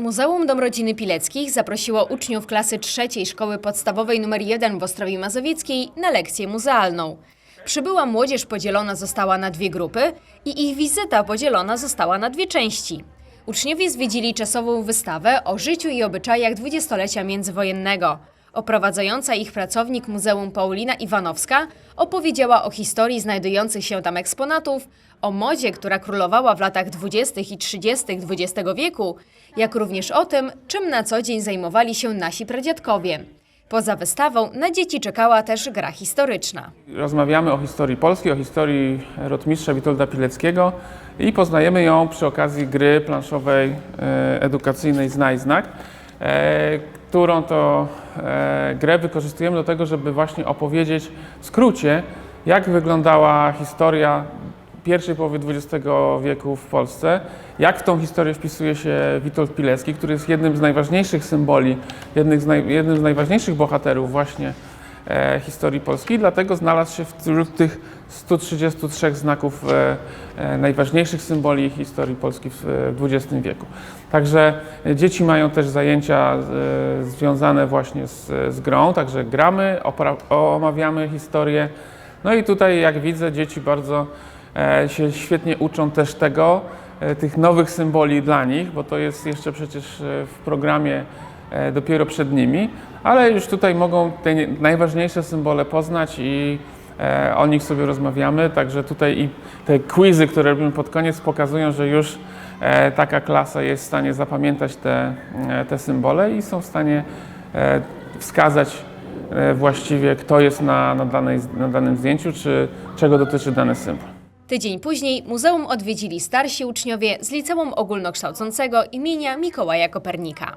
Muzeum Dom Rodziny Pileckich zaprosiło uczniów klasy trzeciej Szkoły Podstawowej nr 1 w Ostrowi Mazowieckiej na lekcję muzealną. Przybyła młodzież podzielona została na dwie grupy i ich wizyta podzielona została na dwie części. Uczniowie zwiedzili czasową wystawę o życiu i obyczajach dwudziestolecia międzywojennego. Oprowadzająca ich pracownik Muzeum Paulina Iwanowska opowiedziała o historii znajdujących się tam eksponatów, o modzie, która królowała w latach 20. i 30. XX wieku, jak również o tym, czym na co dzień zajmowali się nasi pradziadkowie. Poza wystawą na dzieci czekała też gra historyczna. Rozmawiamy o historii Polski, o historii rotmistrza Witolda Pileckiego i poznajemy ją przy okazji gry planszowej e, edukacyjnej Znaj Znak, którą to e, grę wykorzystujemy do tego, żeby właśnie opowiedzieć w skrócie, jak wyglądała historia pierwszej połowy XX wieku w Polsce, jak w tą historię wpisuje się Witold Pilecki, który jest jednym z najważniejszych symboli, jednym z, naj, jednym z najważniejszych bohaterów właśnie e, historii Polski, dlatego znalazł się wśród tych 133 znaków e, e, najważniejszych symboli historii Polski w XX wieku. Także dzieci mają też zajęcia związane właśnie z, z grą, także gramy, omawiamy historię. No i tutaj jak widzę dzieci bardzo się świetnie uczą też tego, tych nowych symboli dla nich, bo to jest jeszcze przecież w programie dopiero przed nimi, ale już tutaj mogą te nie- najważniejsze symbole poznać i e, o nich sobie rozmawiamy, także tutaj i te quizy, które robimy pod koniec pokazują, że już e, taka klasa jest w stanie zapamiętać te, e, te symbole i są w stanie e, wskazać e, właściwie kto jest na, na, danej, na danym zdjęciu, czy czego dotyczy dany symbol. Tydzień później muzeum odwiedzili starsi uczniowie z Liceum Ogólnokształcącego imienia Mikołaja Kopernika.